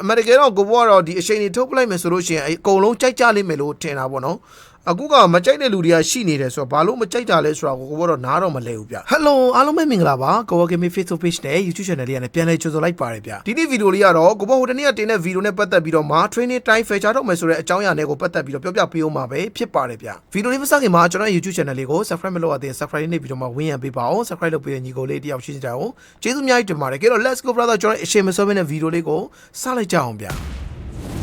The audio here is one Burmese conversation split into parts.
အမေရိကန်တော့ကိုဘောကတော့ဒီအချိန်တွေထုတ်ပလိုက်မယ်ဆိုလို့ရှိရင်အကုန်လုံးကြိုက်ကြလိမ့်မယ်လို့ထင်တာပေါ့နော် အခုကမကြိုက်တဲ့လူတွေကရှိနေတယ်ဆိုတော့ဘာလို့မကြိုက်တာလဲဆိုတာကိုကိုဘောတော့နားတော့မလဲဘူးဗျဟယ်လိုအားလုံးပဲမင်္ဂလာပါကိုဘောဂေမီ Facebook page နဲ့ YouTube channel လေးကနေပြန်လဲကြိုဆိုလိုက်ပါတယ်ဗျဒီနေ့ဗီဒီယိုလေးကတော့ကိုဘောဟိုတနေ့ကတင်တဲ့ဗီဒီယိုနဲ့ပတ်သက်ပြီးတော့မှ training time feature တော့မယ်ဆိုတဲ့အကြောင်းအရာတွေကိုပတ်သက်ပြီးတော့ပြောပြပေးအောင်ပါပဲဖြစ်ပါတယ်ဗျဗီဒီယိုလေးမစခင်မှာကျွန်တော် YouTube channel လေးကို subscribe မလုပ်ရသေးရင် subscribe လေးနေပြီးတော့မှဝင်ရပေးပါအောင် subscribe လုပ်ပေးတဲ့ညီကိုလေးတယောက်ရှိကြအောင်ကျေးဇူးအများကြီးတင်ပါတယ်ကြည့်တော့ let's go brother ကျွန်တော်အချိန်မစောဘဲနဲ့ဗီဒီယိုလေးကိုစလိုက်ကြအောင်ဗျ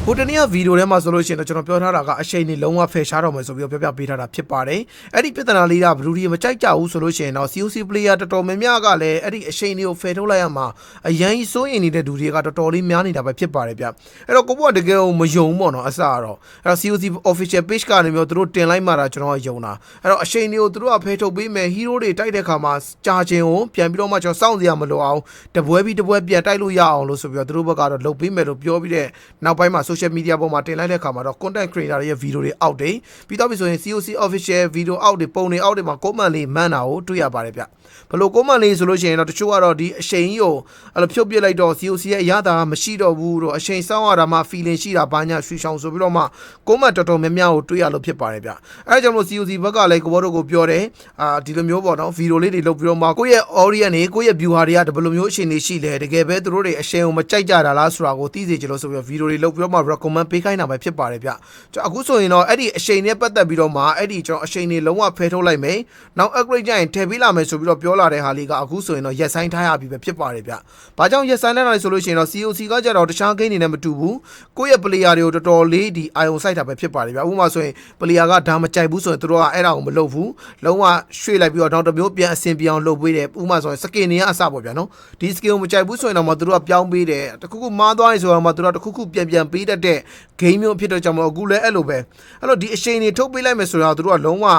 ဟိုတနေ့ကဗီဒီယိုထဲမှာဆိုလို့ရှိရင်တော့ကျွန်တော်ပြောထားတာကအချိန်နေလုံးဝဖယ်ရှားတော့မယ်ဆိုပြီးတော့ပြောပြပေးထားတာဖြစ်ပါတယ်။အဲ့ဒီပြဿနာလေးကဘလူဒီမကြိုက်ကြဘူးဆိုလို့ရှိရင်တော့ COC player တော်တော်များများကလည်းအဲ့ဒီအချိန်လေးကိုဖယ်ထုတ်လိုက်ရမှာအရန်ကြီးစိုးရင်နေတဲ့လူတွေကတော်တော်လေးများနေတာပဲဖြစ်ပါတယ်ဗျ။အဲ့တော့ကိုဘကတကယ်ကိုမယုံပေါ့နော်အစတော့အဲ့တော့ COC official page ကနေမျိုးသူတို့တင်လိုက်မှတာကျွန်တော်ကယုံတာ။အဲ့တော့အချိန်လေးကိုသူတို့ကဖယ်ထုတ်ပေးမယ် hero တွေတိုက်တဲ့ခါမှာကြာချင်းကိုပြန်ပြီးတော့မှကျွန်တော်စောင့်စရာမလိုအောင်တပွဲပြီးတပွဲပြန်တိုက်လို့ရအောင်လို့ဆိုပြီးတော့သူတို့ဘက်ကတော့လုပ်ပေးမယ်လို့ပြောပြီးတဲ့နောက်ပိုင်းမှာ social media ပေါ်မှာတင်လိုက်တဲ့အခါမှာတော့ content creator တွေရဲ့ video တွေအောက်တွေပြီးတော့ပြီဆိုရင် COC official video အောက်တွေပုံတွေအောက်တွေမှာ comment လေးမှန်းတာကိုတွေ့ရပါတယ်ဗျဘလို့ comment လေးဆိုလို့ရှိရင်တော့တချို့ကတော့ဒီအချိန်ကြီးကိုအဲ့လိုဖြုတ်ပြစ်လိုက်တော့ COC ရဲ့အရသာမရှိတော့ဘူးတော့အချိန်စောင်းရတာမှ feeling ရှိတာဘာညာရွှေချောင်ဆိုပြီးတော့မှ comment တော်တော်များများကိုတွေ့ရလို့ဖြစ်ပါတယ်ဗျအဲဒါကြောင့်မို့ COC ဘက်ကလည်းကိုဘောတို့ကိုပြောတယ်အာဒီလိုမျိုးပေါ့နော် video လေးတွေလုပ်ပြီးတော့မှကိုယ့်ရဲ့ audience တွေကိုယ့်ရဲ့ viewer တွေကဘယ်လိုမျိုးအချိန်တွေရှိလဲတကယ်ပဲသူတို့တွေအချိန်ကိုမကြိုက်ကြတာလားဆိုတာကိုသိစေချင်လို့ဆိုပြီးတော့ video တွေလုပ်ပြီးတော့မှ recommend ပေးခိုင်းတာပဲဖြစ်ပါတယ်ဗျကျွန်တော်အခုဆိုရင်တော့အဲ့ဒီအချိန်နဲ့ပတ်သက်ပြီးတော့မှအဲ့ဒီကျွန်တော်အချိန်တွေလုံးဝဖယ်ထုတ်လိုက်မယ်နောက် upgrade ကြရင်ထည့်ပေးလာမယ်ဆိုပြီးတော့ပြောလာတဲ့ဟာလေးကအခုဆိုရင်တော့ရက်ဆိုင်ထားရပြီပဲဖြစ်ပါတယ်ဗျဘာကြောင့်ရက်ဆိုင်လိုက်တာလဲဆိုလို့ရှိရင်တော့ COC ကကြတော့တခြား game တွေနဲ့မတူဘူးကိုယ့်ရဲ့ player တွေကိုတော်တော်လေးဒီ ion site တာပဲဖြစ်ပါတယ်ဗျဥပမာဆိုရင် player ကဒါမကြိုက်ဘူးဆိုရင်သူတို့ကအဲ့ဒါကိုမလုပ်ဘူးလုံးဝရွှေ့လိုက်ပြီးတော့နောက်တစ်မျိုးပြန်အဆင်ပြေအောင်လုပ်ပေးတယ်ဥပမာဆိုရင် skin တွေကအစပေါ့ဗျာနော်ဒီ skin ကိုမကြိုက်ဘူးဆိုရင်တော့မှသူတို့ကပြောင်းပေးတယ်တခုခုမားသွားနေဆိုတော့မှသူတို့ကတခုခုပြန်ပြန်ပေးတတ်တဲ့ game မျိုးဖြစ်တော့ကြောင့်မလို့အခုလည်းအဲ့လိုပဲအဲ့တော့ဒီအချိန်တွေထုတ်ပေးလိုက်မယ်ဆိုတော့သူတို့ကလုံးဝအာ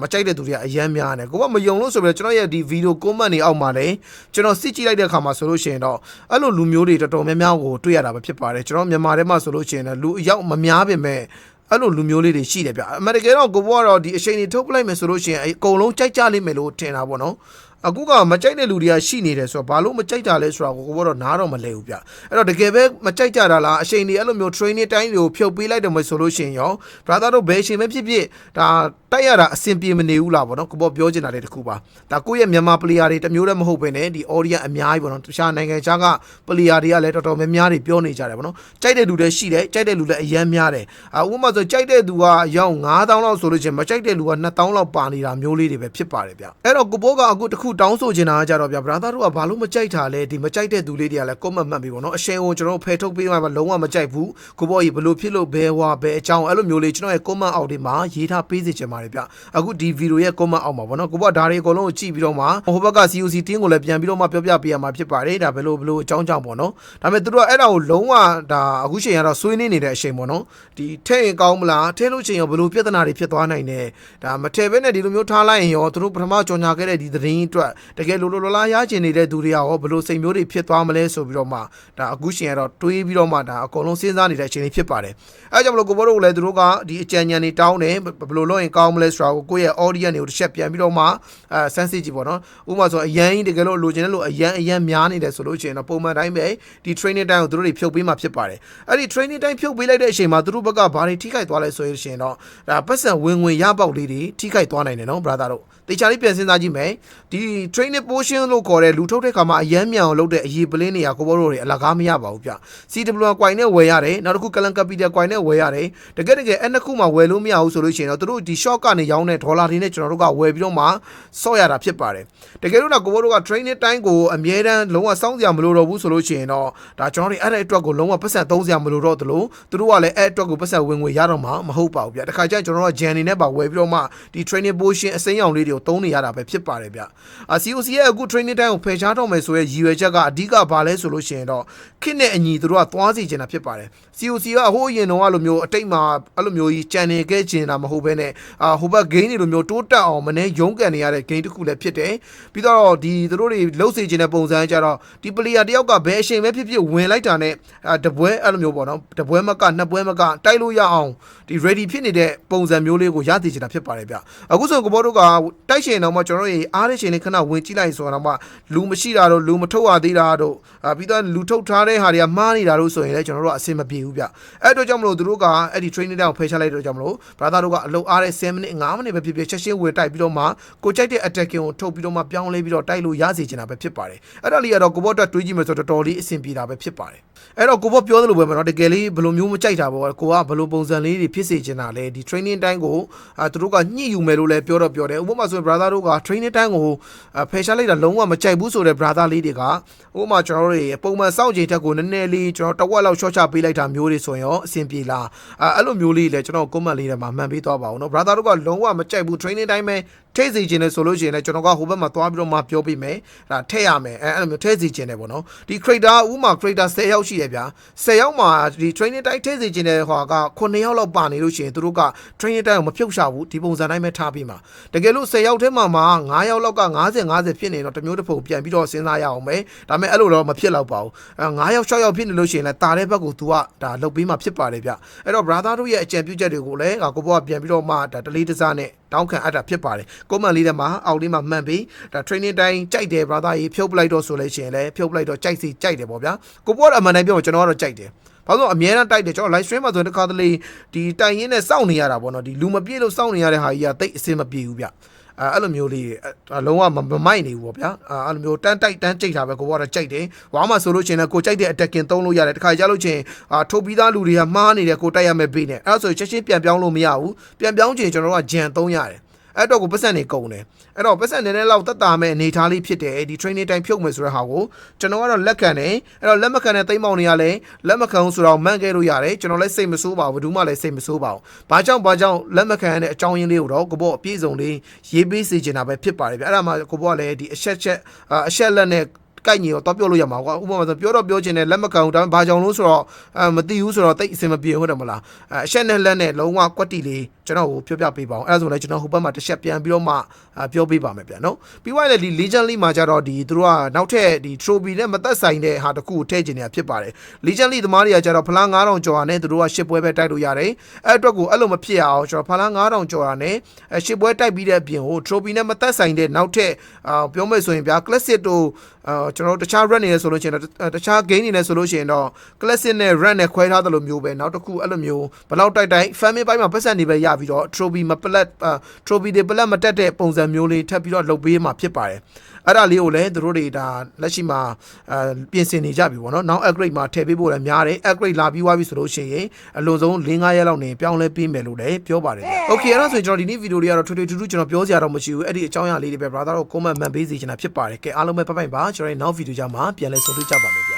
မကြိုက်တဲ့သူတွေကအယမ်းများတယ်ကိုကမယုံလို့ဆိုပြီးတော့ကျွန်တော်ရဲ့ဒီ video comment တွေအောက်မှာလည်းကျွန်တော်စစ်ကြည့်လိုက်တဲ့အခါမှာဆိုလို့ရှိရင်တော့အဲ့လိုလူမျိုးတွေတော်တော်များများကိုတွေ့ရတာပဲဖြစ်ပါတယ်ကျွန်တော်မြန်မာထဲမှာဆိုလို့ရှိရင်လည်းလူအယောက်မများပင်မဲ့အဲ့လိုလူမျိုးလေးတွေရှိတယ်ဗျအမေရိကန်တော့ကိုဘောကတော့ဒီအချိန်တွေထုတ်ပလိုက်မယ်ဆိုလို့ရှိရင်အကုန်လုံးကြိုက်ကြလိမ့်မယ်လို့ထင်တာပေါ့နော် အခုကမကြိုက်တဲ့လူတွေကရှိနေတယ်ဆိုတော့ဘာလို့မကြိုက်တာလဲဆိုတာကိုကိုဘောတော့နားတော့မလဲဘူးဗျအဲ့တော့တကယ်ပဲမကြိုက်ကြတာလားအချိန်တွေအဲ့လိုမျိုး training တိုင်းတွေကိုဖြုတ်ပေးလိုက်တယ်မဆိုလို့ရှိရင်ရော brother တို့ဘယ်အချိန်ပဲဖြစ်ဖြစ်ဒါတိုက်ရတာအဆင်ပြေမနေဘူးလားဗောနော်ကိုဘောပြောချင်တာလေးတစ်ခုပါဒါကိုယ့်ရဲ့မြန်မာ player တွေတမျိုးတည်းမဟုတ်ဘဲねဒီ audience အများကြီးဗောနော်တခြားနိုင်ငံခြားက player တွေကလည်းတော်တော်များများတွေပြောနေကြတယ်ဗောနော်ကြိုက်တဲ့လူတွေရှိတယ်ကြိုက်တဲ့လူလည်းအယမ်းများတယ်အဥပမာဆိုကြိုက်တဲ့သူကအယောက်9000လောက်ဆိုလို့ချင်းမကြိုက်တဲ့လူက2000လောက်ပါနေတာမျိုးလေးတွေပဲဖြစ်ပါတယ်ဗျအဲ့တော့ကိုဘောကအခုတစ်ခုတောင်းဆိုချင်တာကကြတော့ဗျ brother တို့ကဘာလို့မကြိုက်တာလဲဒီမကြိုက်တဲ့သူလေးတွေကလည်း comment မှတ်ပြီးဗောနော်အရှင်ကိုကျွန်တော်ဖယ်ထုတ်ပေးမှလုံးဝမကြိုက်ဘူးကိုဘောကြီးဘလို့ဖြစ်လို့ဘဲဟွာဘဲအကြောင်းအဲ့လိုမျိုးလေးကျွန်တော်ရဲ့ comment အောက်တွေမှာရေးထားပေးစေချင်ပါတယ်ဗျအခုဒီဗီဒီယိုရဲ့ comment အောက်မှာဗောနော်ကိုဘောကဒါတွေအကုန်လုံးကိုကြည့်ပြီးတော့မှဟိုဘက်က COC team ကိုလည်းပြန်ပြီးတော့မှပြောပြပေးရမှာဖြစ်ပါတယ်ဒါဘယ်လိုဘယ်လိုအကြောင်းကြောင့်ဗောနော်ဒါပေမဲ့သူတို့ကအဲ့ဒါကိုလုံးဝဒါအခုချိန်ကတော့ဆွေးနွေးနေတဲ့အချိန်ဗောနော်ဒီထဲ့ရင်ကောင်းမလားထဲ့လို့ချိန်ရောဘယ်လိုပြဿနာတွေဖြစ်သွားနိုင်လဲဒါမထဲ့ဘဲနဲ့ဒီလိုမျိုးထားလိုက်ရင်ရောသူတို့ပထမကြော်ညာခဲ့တဲ့ဒီသတင်းအတွက်တကယ်လိုလိုလောလားရချင်နေတဲ့သူတွေကရောဘယ်လိုစိတ်မျိုးတွေဖြစ်သွားမလဲဆိုပြီးတော့မှဒါအခုချိန်ကတော့တွေးပြီးတော့မှဒါအကုန်လုံးစဉ်းစားနေတဲ့အချိန်လေးဖြစ်ပါတယ်အဲကြောင့်မလို့ကိုဘောတို့ကလည်းသူတို့ကဒီအကြံဉာဏ်တွေတောင်းတယ်ဘယ်လိုလုပ်ရင်ကောင်းမလဲဆိုတာကိုကိုယ့်ရဲ့ audience တွေကိုတစ်ချက်ပြန်ပြီးတော့မှအဲစမ်းစစ်ကြည့်ပေါ့နော်ဥပမာဆိုအရန်ကြီးတကယ်လို့လိုချင်တဲ့လို့အရန်အရန်များနေတယ်ဆိုလို့ရှိရင်တော့ပုံမှန်တိုင်းပဲဒီ training တိုင်းကိုသူတို့တွေဖြုတ်ပေးမှဖြစ်ပါတယ်အဲ့ဒီ training တိုင်းဖြုတ်ပေးလိုက်တဲ့အချိန်မှာသူတို့ဘက်ကဘာတွေထိခိုက်သွားလဲဆိုရင်ရှင်တော့ဒါပတ်စံဝင်ဝင်ရပေါက်လေးတွေထိခိုက်သွားနိုင်တယ်နော် brother တို့တေချာလေးပြန်စဉ်းစားကြည့်မယ်ဒီ training portion လို့ခေါ်တဲ့လူထုတ်တဲ့ခါမှာအရန်မြန်အောင်လုပ်တဲ့အရေးပလင်းတွေကကိုဘောတို့တွေအလကားမရပါဘူးဗျ CW ကွိုင်နဲ့ဝယ်ရတယ်နောက်တစ်ခု Clan Capital ကွိုင်နဲ့ဝယ်ရတယ်တကယ်တကယ်အဲ့နှစ်ခုမှဝယ်လို့မရဘူးဆိုလို့ရှိရင်တော့သူတို့ဒီ short ကနေရောင်းတဲ့ဒေါ်လာတွေနဲ့ကျွန်တော်တို့ကဝယ်ပြီးတော့မှဆော့ရတာဖြစ်ပါတယ်တကယ်လို့တော့ကိုဘောတို့က training တိုင်းကိုအမြဲတမ်းလုံးဝစောင့်စရာမလိုတော့ဘူးဆိုလို့ရှိရင်တော့ဒါကျွန်တော်တို့အဲ့တဲ့အတွက်ကိုလုံးဝပတ်စံသုံးစရာမလိုတော့သလိုသူတို့ကလည်းအဲ့အတွက်ကိုပတ်စံဝင်ငွေရတော့မှာမဟုတ်ပါဘူးဗျတခါကျရင်ကျွန်တော်တို့က Jan နေနဲ့ပါဝယ်ပြီးတော့မှဒီ training portion အစိမ်းရောင်လေးတွေကိုသုံးနေရတာပဲဖြစ်ပါတယ်ဗျအာ COC ရဲ့အခု training တိုင်းကိုဖယ်ရှားတော့မယ်ဆိုရဲရည်ရွယ်ချက်ကအဓိကဘာလဲဆိုလို့ရှိရင်တော့ခစ်နဲ့အညီသူတို့ကသွားစီချင်တာဖြစ်ပါတယ် COC ကဟိုးအရင်တော့အဲ့လိုမျိုးအတိတ်မှာအဲ့လိုမျိုးကြီးကြံနေခဲ့ချင်တာမဟုတ်ဘဲနဲ့အာအာဟိုဘက် gain တွေလိုမျိုးတိုးတက်အောင်မနေရုန်းကန်နေရတဲ့ gain တစ်ခုလည်းဖြစ်တယ်ပြီးတော့ဒီသူတို့တွေလှုပ်စေခြင်းတဲ့ပုံစံကြတော့ဒီ player တယောက်ကဘယ်အချိန်ပဲဖြစ်ဖြစ်ဝင်လိုက်တာနဲ့အာတပွဲအဲ့လိုမျိုးပေါ့နော်တပွဲမကနှစ်ပွဲမကတိုက်လို့ရအောင်ဒီ ready ဖြစ်နေတဲ့ပုံစံမျိုးလေးကိုရသိချင်တာဖြစ်ပါတယ်ဗျအခုဆိုကဘောတို့ကတိုက်ရှင်တော့မှကျွန်တော်တို့အားရရှင်လေးခဏဝင်ကြည့်လိုက်ဆိုတော့မှလူမရှိတာတော့လူမထုတ်ရသေးတာတော့အာပြီးတော့လူထုတ်ထားတဲ့ဟာတွေကမှားနေတာလို့ဆိုရင်လည်းကျွန်တော်တို့ကအဆင်မပြေဘူးဗျအဲ့အတွက်ကြောင့်မလို့သူတို့ကအဲ့ဒီ training တောင်ဖယ်ချလိုက်တော့ကြောင့်မလို့ brother တို့ကအလုပ်အားတဲ့7မိနစ်9မိနစ်ပဲဖြစ်ဖြစ်ချက်ချင်းဝင်တိုက်ပြီးတော့မှကိုကြိုက်တဲ့ attacking ကိုထုတ်ပြီးတော့မှပြောင်းလဲပြီးတော့တိုက်လို့ရစေချင်တာပဲဖြစ်ပါတယ်အဲ့ဒါလေးကတော့ကိုဘော့အတွက်တွေးကြည့်မယ်ဆိုတော့တော်တော်လေးအဆင်ပြေတာပဲဖြစ်ပါတယ် အဲ့တော့ကိုဘော့ပြောသလိုပဲမနော်တကယ်လေးဘယ်လိုမျိုးမကြိုက်တာပေါ့ကိုကဘယ်လိုပုံစံလေးတွေဖြစ်စေချင်တာလဲဒီ training တိုင်းကိုအာသူတို့ကညှိယူမယ်လို့လည်းပြောတော့ပြောတယ်ဥပမာဆိုရင် brother တို့က training တိုင်းကိုဖယ်ရှားလိုက်တာလုံးဝမကြိုက်ဘူးဆိုတဲ့ brother လေးတွေကဥပမာကျွန်တော်တို့တွေပုံမှန်စောင့်ချိန်တက်ကိုနည်းနည်းလေးကျွန်တော်တဝက်လောက် short ချပေးလိုက်တာမျိုးတွေဆိုရင်ရောအဆင်ပြေလားအဲအဲ့လိုမျိုးလေးလည်းကျွန်တော် comment လေးထဲမှာမှန်ပေးသွားပါအောင်နော် brother တို့ကလုံးဝမကြိုက်ဘူး training တိုင်းပဲထိတ်စီခြင်းနဲ့ဆိုလို့ရှိရင်လည်းကျွန်တော်ကဟိုဘက်မှာသွားပြီးတော့မှပြောပေးမယ်ဒါထည့်ရမယ်အဲအဲ့လိုမျိုးထိတ်စီခြင်းနဲ့ပေါ့နော်ဒီ creator ဥမာ creator 10ယောက်ရှိရဗျာ10ယောက်မှာဒီ training တိုင်းထိတ်စီခြင်းနဲ့ဟောက9ယောက်လောက်ပါနေလို့ရှိရင်သူတို့က training တိုင်းကိုမဖြုတ်ချဘူးဒီပုံစံတိုင်းပဲထားပြီးမှာတကယ်လို့10ယောက်ထဲမှာမှာ9ယောက်လောက်က90 50ဖြစ်နေတော့တစ်မျိုးတစ်ဖုံပြန်ပြီးတော့စဉ်းစားရအောင်မယ်ဒါပေမဲ့အဲ့လိုတော့မဖြစ်တော့ပါဘူးအဲ9ယောက်6ယောက်ဖြစ်နေလို့ရှိရင်လည်းတာတဲ့ဘက်ကို तू ကဒါလုတ်ပြီးမှဖြစ်ပါတယ်ဗျအဲ့တော့ brother တို့ရဲ့အကြံပြုချက်တွေကိုလည်းကိုဘောကပြန်ပြီးတော့မှဒါတလေးတစားနဲ့ တောင်းခံအပ်တာဖြစ်ပါတယ်ကွန်မန့်လေးထဲမှာအောက်လေးမှာမှန်ပြီးဒါ training တိုင်းကြိုက်တယ် brother ကြီးဖြုတ်ပလိုက်တော့ဆိုလို့ရှိရင်လည်းဖြုတ်ပလိုက်တော့ကြိုက်စီကြိုက်တယ်ပေါ့ဗျာကိုဘောကအမှန်တိုင်းပြောကျွန်တော်ကတော့ကြိုက်တယ်ဘာလို့အများအားတိုက်တယ်ကျွန်တော် live stream မှာဆိုရင်တစ်ခါတလေဒီတိုင်ရင်းနဲ့စောင့်နေရတာပေါ့နော်ဒီလူမပြည့်လို့စောင့်နေရတဲ့ဟာကြီးကတိတ်အဆင်မပြေဘူးဗျ အဲအဲ့လိုမျိုးလေးအလုံးဝမမိုက်နေဘူးပေါ့ဗျာအဲ့လိုမျိုးတန်းတိုက်တန်းကြိတ်တာပဲကိုကတော့ကြိုက်တယ်ဝါမှဆိုလို့ချင်းလည်းကိုကြိုက်တဲ့ attacking သုံးလို့ရတယ်တခါကြလို့ချင်းအာထုတ်ပြီးသားလူတွေကမှားနေတယ်ကိုတိုက်ရမယ်ပေးနေအဲ့ဒါဆိုချက်ချင်းပြန်ပြောင်းလို့မရဘူးပြန်ပြောင်းချင်ကျွန်တော်တို့ကဂျန်သုံးရတယ် အဲ့တော့ကိုပတ်စံနေကုန်တယ်အဲ့တော့ပတ်စံနေတဲ့လောက်တက်တာမဲ့အနေထားလေးဖြစ်တယ်ဒီ training တိုင်းဖြုတ်မယ်ဆိုတဲ့ဟာကိုကျွန်တော်ကတော့လက်ခံတယ်အဲ့တော့လက်မခံတဲ့သိမ့်မောင်တွေကလည်းလက်မခံဘူးဆိုတော့မှန်ခဲ့လို့ရတယ်ကျွန်တော်လည်းစိတ်မဆိုးပါဘူးဘယ်သူမှလည်းစိတ်မဆိုးပါဘူးဘာကြောင့်ဘာကြောင့်လက်မခံတဲ့အကြောင်းရင်းလေးကိုတော့ကိုဘောအပြည့်စုံလေးရေးပေးစေချင်တာပဲဖြစ်ပါတယ်ဗျအဲ့ဒါမှကိုဘောကလည်းဒီအချက်ချက်အချက်လက်နဲ့ ကိုက်ညီတော့တော့ပြောလို့ရမှာကွာဥပမာဆိုပြောတော့ပြောချင်တယ်လက်မကန်ဘူးဒါပေမဲ့ဘာကြောင့်လို့ဆိုတော့အဲမသိဘူးဆိုတော့တိတ်အဆင်မပြေဟုတ်တယ်မလားအဲအချက်နဲ့လက်နဲ့လုံးဝကွက်တီလေးကျွန်တော်ကိုပြောပြပေးပါအောင်အဲဒါဆိုလည်းကျွန်တော်ဟိုဘက်မှာတစ်ချက်ပြန်ပြီးတော့မှပြောပေးပါမယ်ဗျာနော်ပြီးွားလည်းဒီ Legend League မှာကျတော့ဒီသူတို့ကနောက်ထပ်ဒီ trophy နဲ့မသက်ဆိုင်တဲ့ဟာတစ်ခုကိုထည့်ချင်နေတာဖြစ်ပါတယ် Legend League သမားတွေကကျတော့ဖလား9000ကျော်တာနဲ့သူတို့ကရှစ်ပွဲပဲတိုက်လို့ရတယ်အဲအတွက်ကိုအဲ့လိုမဖြစ်အောင်ကျွန်တော်ဖလား9000ကျော်တာနဲ့ရှစ်ပွဲတိုက်ပြီးတဲ့အပြင်ကို trophy နဲ့မသက်ဆိုင်တဲ့နောက်ထပ်အာပြောမယ်ဆိုရင်ဗျာ classic တို့အာကျွန်တော်တို့တခြား run နေရဆိုလို့ရှိရင်တော့တခြား game နေနေဆိုလို့ရှိရင်တော့ classic နဲ့ run နဲ့ခွဲထားတယ်လို့မျိုးပဲနောက်တစ်ခုအဲ့လိုမျိုးဘလောက်တိုက်တိုက် family ဘိုင်းမှာပတ်စံနေပဲရပြီးတော့ trophy မပလက် trophy တွေပလက်မတက်တဲ့ပုံစံမျိုးလေးထပ်ပြီးတော့လုပ်ပေးမှဖြစ်ပါတယ်အဲ့ဒါလေးကိုလည်းသူတို့တွေဒါလက်ရှိမှာအဲပြင်ဆင်နေကြပြီပေါ့နော်နောက် upgrade မှာထည့်ပေးဖို့လည်းများတယ် upgrade လာပြီးွားပြီဆိုလို့ရှိရင်အလုံးစုံ၄၅ရက်လောက်နေပြောင်းလဲပေးမယ်လို့လည်းပြောပါတယ်။ Okay အဲ့ဒါဆိုရင်ကျွန်တော်ဒီနေ့ဗီဒီယိုလေးကတော့ထွေထွေထူးထူးကျွန်တော်ပြောစရာတော့မရှိဘူးအဲ့ဒီအကြောင်းအရာလေးတွေပဲ brother တို့ comment မှန်ပေးစီချင်တာဖြစ်ပါတယ်။ကဲအားလုံးပဲပတ်ပိုင်ပါကျွန်တော်ရဲ့နောက်ဗီဒီယိုကြမှာပြန်လဲဆုံတွေ့ကြပါမယ်ဗျာ